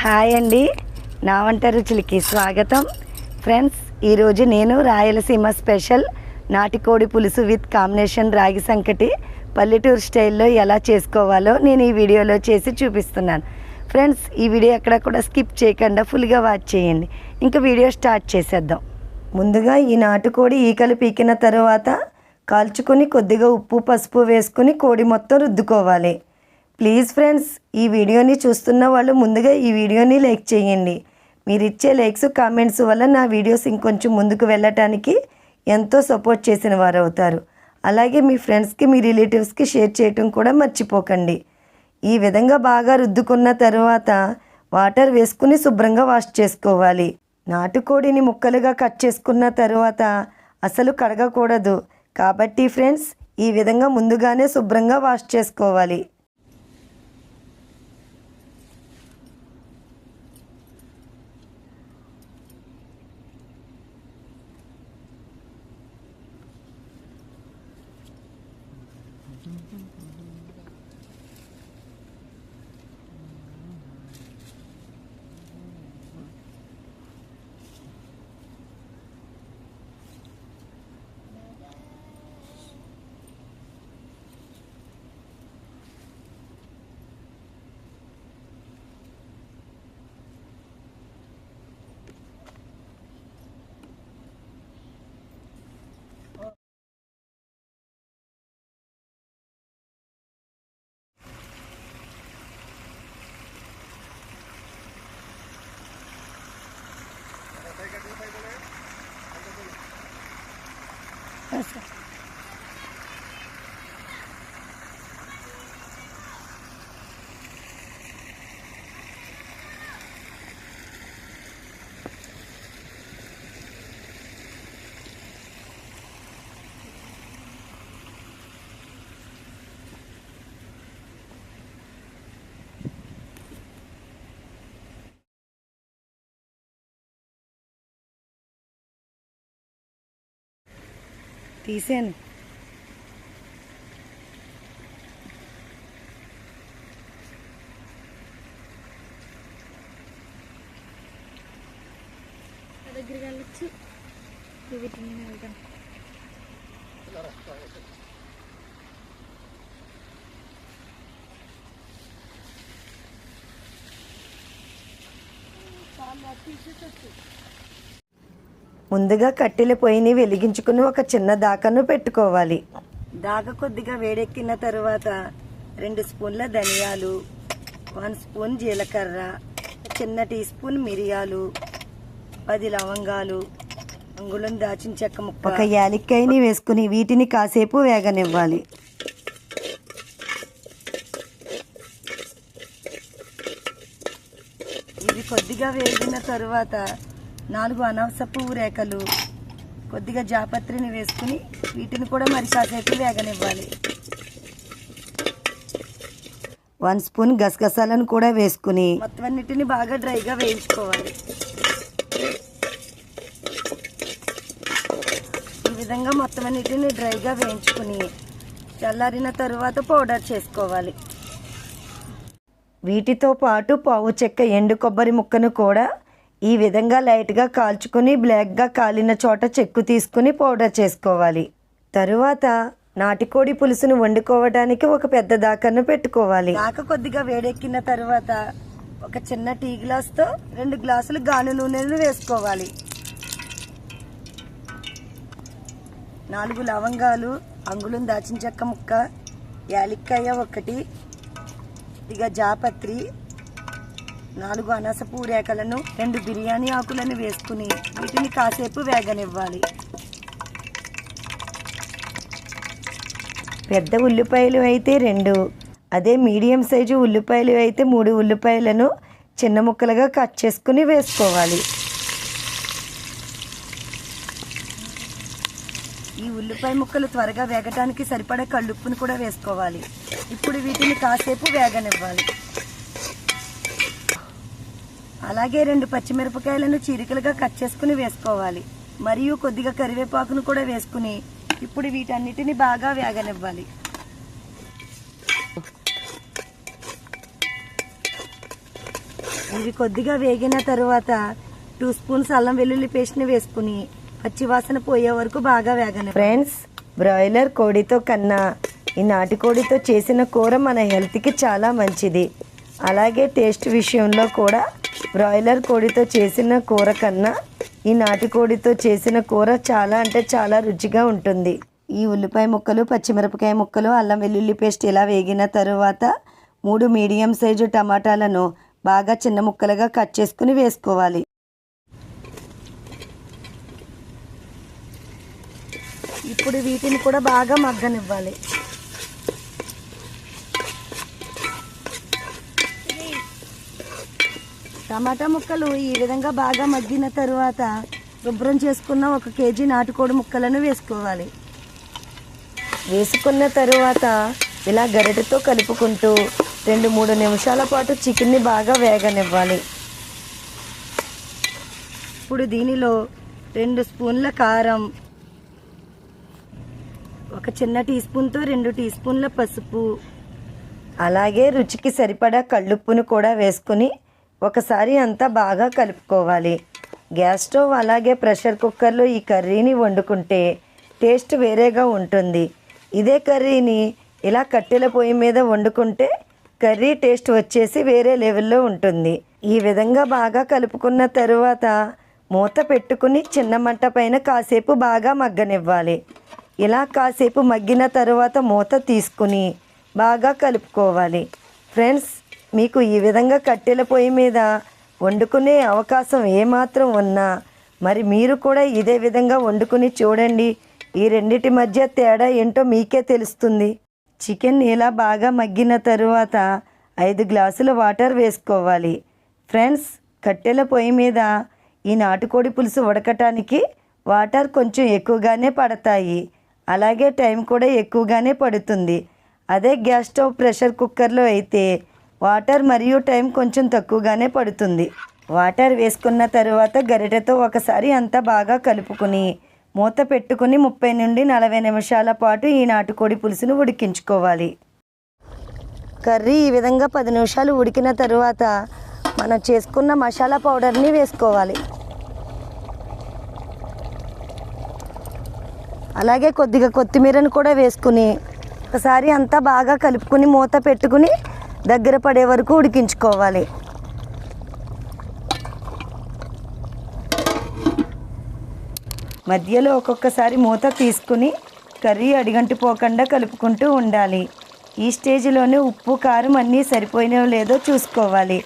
Hi అండి. నా వంట రుచులకి స్వాగతం. ఫ్రెండ్స్ ఈరోజు నేను రాయలసీమ స్పెషల్ నాటికోడి పులుసు విత్ కాంబినేషన్ రాగి సంకటి పల్లెటూరు స్టైల్లో ఎలా చేసుకోవాలో నేను ఈ వీడియోలో చేసి చూపిస్తున్నాను. ఫ్రెండ్స్ ఈ వీడియో ఎక్కడ కూడా స్కిప్ చేయకుండా ఫుల్గా వాచ్ చేయండి. ఇంకా వీడియో స్టార్ట్ చేసేద్దాం. ముందుగా ఈ నాటుకోడి ఈకలు పీకిన తర్వాత కాల్చుకొని కొద్దిగా ఉప్పు పసుపు వేసుకుని కోడి మొత్తం రుద్దుకోవాలి. ప్లీజ్ ఫ్రెండ్స్ ఈ వీడియోని చూస్తున్న వాళ్ళు ముందుగా ఈ వీడియోని లైక్ చేయండి. మీరు ఇచ్చే లైక్స్ కామెంట్స్ వల్ల నా వీడియోస్ ఇంకొంచెం ముందుకు వెళ్ళటానికి ఎంతో సపోర్ట్ చేసిన వారు అవుతారు అలాగే మీ ఫ్రెండ్స్కి మీ రిలేటివ్స్కి షేర్ చేయటం కూడా మర్చిపోకండి. ఈ విధంగా బాగా రుద్దుకున్న తర్వాత వాటర్ వేసుకుని శుభ్రంగా వాష్ చేసుకోవాలి. నాటుకోడిని ముక్కలుగా కట్ చేసుకున్న తర్వాత అసలు కడగకూడదు. కాబట్టి ఫ్రెండ్స్ ఈ విధంగా ముందుగానే శుభ్రంగా వాష్ చేసుకోవాలి. తీసాను దగ్గరికి వెళ్ళొచ్చు వీటిని వెళ్తాం ముందుగా కట్టెల పొయ్యిని వెలిగించుకుని ఒక చిన్న దాకను పెట్టుకోవాలి. దాక కొద్దిగా వేడెక్కిన తర్వాత రెండు స్పూన్ల ధనియాలు వన్ స్పూన్ జీలకర్ర చిన్న టీ స్పూన్ మిరియాలు పది లవంగాలు అంగుళం దాచిన చెక్క ముక్క. ఒక యాలక్కాయని వేసుకుని వీటిని కాసేపు వేగనివ్వాలి. ఇవి కొద్దిగా వేగిన తరువాత నాలుగు అనవసపు రేఖలు. కొద్దిగా జాపత్రిని వేసుకుని వీటిని కూడా మరి కాసేపు వేగనివ్వాలి. వన్ స్పూన్ గసగసాలను కూడా వేసుకుని మొత్తం అన్నిటిని బాగా డ్రైగా వేయించుకోవాలి. ఈ విధంగా మొత్తం అన్నిటిని డ్రైగా వేయించుకుని చల్లారిన తరువాత పౌడర్ చేసుకోవాలి. వీటితో పాటు పావు చెక్క ఎండు కొబ్బరి ముక్కను కూడా ఈ విధంగా లైట్గా కాల్చుకుని బ్లాక్గా కాలిన చోట చెక్కు తీసుకుని పౌడర్ చేసుకోవాలి. తరువాత నాటికోడి పులుసును వండుకోవడానికి ఒక పెద్ద దాకను పెట్టుకోవాలి. దాక కొద్దిగా వేడెక్కిన తర్వాత ఒక చిన్న టీ గ్లాస్తో రెండు గ్లాసులు గాను నూనెను వేసుకోవాలి. నాలుగు లవంగాలు అంగుళం దాచిన చెక్క ముక్క యాలిక్కాయ ఒకటి ఇక జాపత్రి నాలుగు అనస పూరేకలను రెండు బిర్యానీ ఆకులను వేసుకుని వీటిని కాసేపు వేగనివ్వాలి. పెద్ద ఉల్లిపాయలు అయితే రెండు అదే మీడియం సైజు ఉల్లిపాయలు అయితే మూడు ఉల్లిపాయలను చిన్న ముక్కలుగా కట్ చేసుకుని వేసుకోవాలి. ఈ ఉల్లిపాయ ముక్కలు త్వరగా వేగటానికి సరిపడే కళ్ళుప్పును కూడా వేసుకోవాలి. ఇప్పుడు వీటిని కాసేపు వేగనివ్వాలి. అలాగే రెండు పచ్చిమిరపకాయలను చీరికలుగా కట్ చేసుకుని వేసుకోవాలి. మరియు కొద్దిగా కరివేపాకును కూడా వేసుకుని ఇప్పుడు వీటన్నిటిని బాగా వేగనివ్వాలి. ఇవి కొద్దిగా వేగిన తరువాత టూ స్పూన్స్ అల్లం వెల్లుల్లి పేస్ట్ని వేసుకుని పచ్చివాసన పోయే వరకు బాగా వేగని ఫ్రెండ్స్ బ్రాయిలర్ కోడితో కన్నా ఈ నాటుకోడితో చేసిన కూర మన హెల్త్కి చాలా మంచిది. అలాగే టేస్ట్ విషయంలో కూడా బ్రాయిలర్ కోడితో చేసిన కూర కన్నా ఈ నాటుకోడితో చేసిన కూర చాలా అంటే చాలా రుచిగా ఉంటుంది. ఈ ఉల్లిపాయ ముక్కలు పచ్చిమిరపకాయ ముక్కలు అల్లం వెల్లుల్లి పేస్ట్ ఇలా వేగిన తరువాత మూడు మీడియం సైజు టమాటాలను బాగా చిన్న ముక్కలుగా కట్ చేసుకుని వేసుకోవాలి. ఇప్పుడు వీటిని కూడా బాగా మగ్గనివ్వాలి. టమాటా ముక్కలు ఈ విధంగా బాగా మగ్గిన తరువాత శుభ్రం చేసుకున్న ఒక కేజీ నాటుకోడి ముక్కలను వేసుకోవాలి. వేసుకున్న తరువాత ఇలా గరిటెతో కలుపుకుంటూ రెండు మూడు నిమిషాల పాటు చికెన్ని బాగా వేగనివ్వాలి. ఇప్పుడు దీనిలో రెండు స్పూన్ల కారం ఒక చిన్న టీ స్పూన్తో రెండు టీ స్పూన్ల పసుపు అలాగే రుచికి సరిపడా కళ్ళుప్పును కూడా వేసుకుని ఒకసారి అంతా బాగా కలుపుకోవాలి. గ్యాస్ స్టవ్ అలాగే ప్రెషర్ కుక్కర్లో ఈ కర్రీని వండుకుంటే టేస్ట్ వేరేగా ఉంటుంది. ఇదే కర్రీని ఇలా కట్టెల పొయ్యి మీద వండుకుంటే కర్రీ టేస్ట్ వచ్చేసి వేరే లెవెల్లో ఉంటుంది. ఈ విధంగా బాగా కలుపుకున్న తరువాత మూత పెట్టుకుని చిన్న మంట పైన కాసేపు బాగా మగ్గనివ్వాలి. ఇలా కాసేపు మగ్గిన తరువాత మూత తీసుకుని బాగా కలుపుకోవాలి. ఫ్రెండ్స్ మీకు ఈ విధంగా కట్టెల పొయ్యి మీద వండుకునే అవకాశం ఏమాత్రం ఉన్నా మరి మీరు కూడా ఇదే విధంగా వండుకుని చూడండి. ఈ రెండిటి మధ్య తేడా ఏంటో మీకే తెలుస్తుంది. చికెన్ ఇలా బాగా మగ్గిన తరువాత ఐదు గ్లాసుల వాటర్ వేసుకోవాలి. ఫ్రెండ్స్ కట్టెల పొయ్యి మీద ఈ నాటుకోడి పులుసు ఉడకటానికి వాటర్ కొంచెం ఎక్కువగానే పడతాయి. అలాగే టైం కూడా ఎక్కువగానే పడుతుంది. అదే గ్యాస్ స్టవ్ ప్రెషర్ కుక్కర్లో అయితే వాటర్ మరియు టైం కొంచెం తక్కువగానే పడుతుంది. వాటర్ వేసుకున్న తరువాత గరిటెతో ఒకసారి అంతా బాగా కలుపుకుని మూత పెట్టుకుని ముప్పై నుండి నలభై నిమిషాల పాటు ఈ నాటుకోడి పులుసును ఉడికించుకోవాలి. కర్రీ ఈ విధంగా పది నిమిషాలు ఉడికిన తరువాత మనం చేసుకున్న మసాలా పౌడర్ని వేసుకోవాలి. అలాగే కొద్దిగా కొత్తిమీరను కూడా వేసుకుని ఒకసారి అంతా బాగా కలుపుకుని మూత పెట్టుకుని దగ్గర పడే వరకు ఉడికించుకోవాలి. మధ్యలో ఒక్కొక్కసారి మూత తీసుకుని కర్రీ అడిగంటిపోకుండా కలుపుకుంటూ ఉండాలి. ఈ స్టేజ్లోనే ఉప్పు కారం అన్నీ సరిపోయినో లేదో చూసుకోవాలి.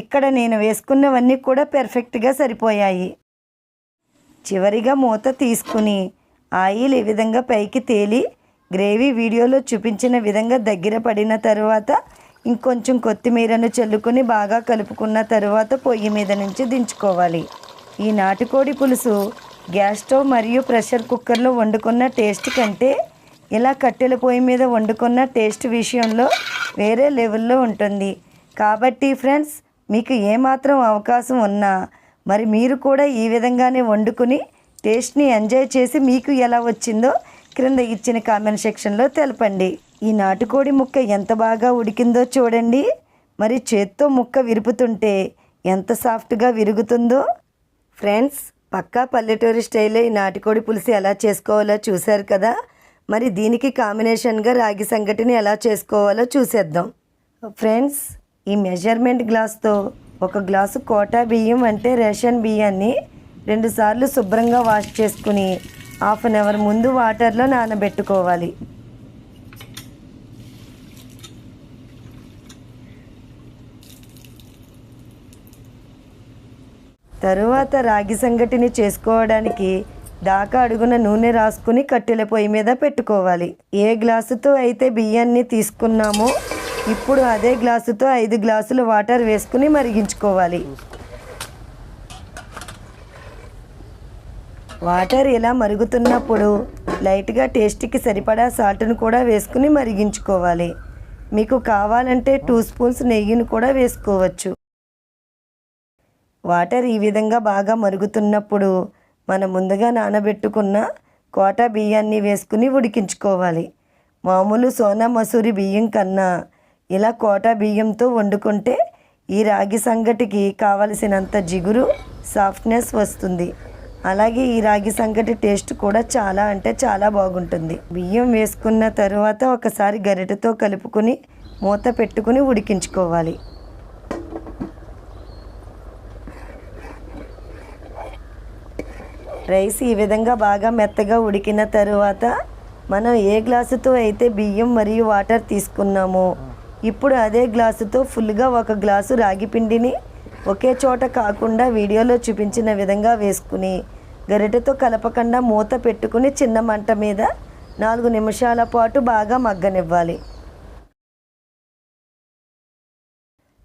ఇక్కడ నేను వేసుకున్నవన్నీ కూడా పెర్ఫెక్ట్గా సరిపోయాయి. చివరిగా మూత తీసుకుని ఆయిల్ ఈ విధంగా పైకి తేలి గ్రేవీ వీడియోలో చూపించిన విధంగా దగ్గర పడిన తర్వాత ఇంకొంచెం కొత్తిమీరను చల్లుకొని బాగా కలుపుకున్న తరువాత పొయ్యి మీద నుంచి దించుకోవాలి. ఈ నాటుకోడి పులుసు గ్యాస్ స్టవ్ మరియు ప్రెషర్ కుక్కర్లో వండుకున్న టేస్ట్ కంటే ఇలా కట్టెల పొయ్యి మీద వండుకున్న టేస్ట్ విషయంలో వేరే లెవెల్లో ఉంటుంది. కాబట్టి ఫ్రెండ్స్ మీకు ఏమాత్రం అవకాశం ఉన్నా మరి మీరు కూడా ఈ విధంగానే వండుకుని టేస్ట్ని ఎంజాయ్ చేసి మీకు ఎలా వచ్చిందో క్రింద ఇచ్చిన కామెంట్ సెక్షన్లో తెలపండి. ఈ నాటుకోడి ముక్క ఎంత బాగా ఉడికిందో చూడండి. మరి చేత్తో ముక్క విరుపుతుంటే ఎంత సాఫ్ట్గా విరుగుతుందో. ఫ్రెండ్స్ పక్కా పల్లెటూరి స్టైల్లో ఈ నాటుకోడి పులుసు ఎలా చేసుకోవాలో చూశారు కదా. మరి దీనికి కాంబినేషన్గా రాగి సంగటిని ఎలా చేసుకోవాలో చూసేద్దాం. ఫ్రెండ్స్ ఈ మెజర్మెంట్ గ్లాస్తో ఒక గ్లాసు కోటా బియ్యం అంటే రేషన్ బియ్యాన్ని రెండుసార్లు శుభ్రంగా వాష్ చేసుకుని హాఫ్ అన్ అవర్ ముందు వాటర్లో నానబెట్టుకోవాలి. తరువాత రాగి సంగటిని చేసుకోవడానికి దాకా అడుగున నూనె రాసుకుని కట్టెల పొయ్యి మీద పెట్టుకోవాలి. ఏ గ్లాసుతో అయితే బియ్యాన్ని తీసుకున్నామో ఇప్పుడు అదే గ్లాసుతో ఐదు గ్లాసులు వాటర్ వేసుకుని మరిగించుకోవాలి. వాటర్ ఇలా మరుగుతున్నప్పుడు లైట్గా టేస్ట్కి సరిపడా సాల్ట్ను కూడా వేసుకుని మరిగించుకోవాలి. మీకు కావాలంటే టూ స్పూన్స్ నెయ్యిని కూడా వేసుకోవచ్చు. వాటర్ ఈ విధంగా బాగా మరుగుతున్నప్పుడు మనం ముందుగా నానబెట్టుకున్న కోటా బియ్యాన్ని వేసుకుని ఉడికించుకోవాలి. మామూలు సోనా మసూరి బియ్యం కన్నా ఇలా కోటా బియ్యంతో వండుకుంటే ఈ రాగి సంగటికి కావలసినంత జిగురు సాఫ్ట్నెస్ వస్తుంది. అలాగే ఈ రాగి సంగటి టేస్ట్ కూడా చాలా అంటే చాలా బాగుంటుంది. బియ్యం వేసుకున్న తరువాత ఒకసారి గరిటెతో కలుపుకొని మూత పెట్టుకుని ఉడికించుకోవాలి. రైస్ ఈ విధంగా బాగా మెత్తగా ఉడికిన తరువాత మనం ఏ గ్లాసుతో అయితే బియ్యం మరియు వాటర్ తీసుకున్నామో ఇప్పుడు అదే గ్లాసుతో ఫుల్గా ఒక గ్లాసు రాగి పిండిని ఒకే చోట కాకుండా వీడియోలో చూపించిన విధంగా వేసుకుని గరిటెతో కలపకుండా మూత పెట్టుకుని చిన్న మంట మీద నాలుగు నిమిషాల పాటు బాగా మగ్గనివ్వాలి.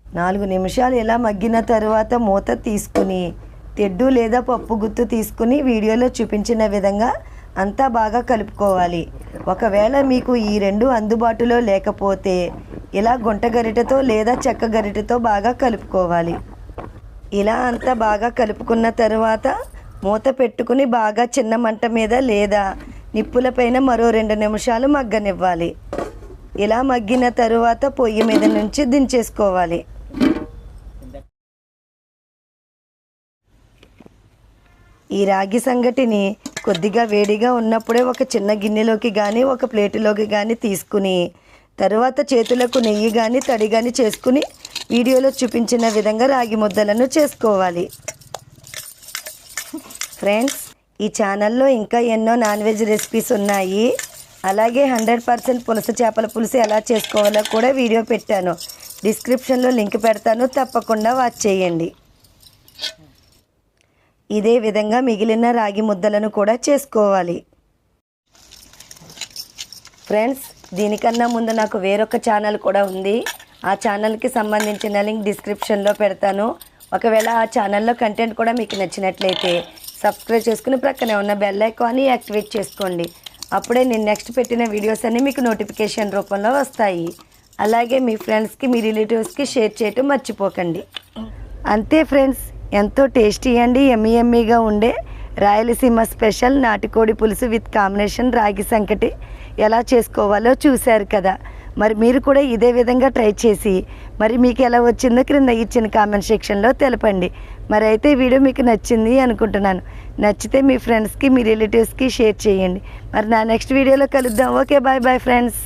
నాలుగు నిమిషాలు ఇలా మగ్గిన తరువాత మూత తీసుకుని తెడ్డు లేదా పప్పు గుత్తు తీసుకుని వీడియోలో చూపించిన విధంగా అంతా బాగా కలుపుకోవాలి. ఒకవేళ మీకు ఈ రెండు అందుబాటులో లేకపోతే ఇలా గుంట గరిటతో లేదా చెక్క గరిటతో బాగా కలుపుకోవాలి. ఇలా అంతా బాగా కలుపుకున్న తరువాత మూత పెట్టుకుని బాగా చిన్న మంట మీద లేదా నిప్పులపైన మరో రెండు నిమిషాలు మగ్గనివ్వాలి. ఇలా మగ్గిన తరువాత పొయ్యి మీద నుంచి దించేసుకోవాలి. ఈ రాగి సంగటిని కొద్దిగా వేడిగా ఉన్నప్పుడే ఒక చిన్న గిన్నెలోకి కానీ ఒక ప్లేటులోకి కానీ తీసుకుని తరువాత చేతులకు నెయ్యి కానీ తడి కానీ చేసుకుని వీడియోలో చూపించిన విధంగా రాగి ముద్దలను చేసుకోవాలి. ఫ్రెండ్స్ ఈ ఛానల్లో ఇంకా ఎన్నో నాన్ వెజ్ రెసిపీస్ ఉన్నాయి. అలాగే హండ్రెడ్ పర్సెంట్ పులస చేపల పులుసు ఎలా చేసుకోవాలో కూడా వీడియో పెట్టాను. డిస్క్రిప్షన్లో లింక్ పెడతాను తప్పకుండా వాచ్ చేయండి. ఇదే విధంగా మిగిలిన రాగి ముద్దలను కూడా చేసుకోవాలి. ఫ్రెండ్స్ దీనికన్నా ముందు నాకు వేరొక ఛానల్ కూడా ఉంది. ఆ ఛానల్కి సంబంధించిన లింక్ డిస్క్రిప్షన్లో పెడతాను. ఒకవేళ ఆ ఛానల్లో కంటెంట్ కూడా మీకు నచ్చినట్లయితే సబ్స్క్రైబ్ చేసుకుని ప్రక్కనే ఉన్న బెల్ ఐకాన్ని యాక్టివేట్ చేసుకోండి. అప్పుడే నేను నెక్స్ట్ పెట్టిన వీడియోస్ అన్నీ మీకు నోటిఫికేషన్ రూపంలో వస్తాయి. అలాగే మీ ఫ్రెండ్స్కి మీ రిలేటివ్స్కి షేర్ చేయటం మర్చిపోకండి. అంతే ఫ్రెండ్స్. ఎంతో టేస్టీ అండి ఎమ్మి ఎమ్మీగా ఉండే రాయలసీమ స్పెషల్ నాటుకోడి పులుసు విత్ కాంబినేషన్ రాగి సంకటి. ఎలా చేసుకోవాలో చూశారు కదా. మరి మీరు కూడా ఇదే విధంగా ట్రై చేసి మరి మీకు ఎలా వచ్చిందో క్రింద ఇచ్చిన కామెంట్ సెక్షన్లో తెలపండి. మరి అయితే వీడియో మీకు నచ్చింది అనుకుంటున్నాను. నచ్చితే మీ ఫ్రెండ్స్కి మీ రిలేటివ్స్కి షేర్ చేయండి. మరి నా నెక్స్ట్ వీడియోలో కలుద్దాం. Okay bye bye friends.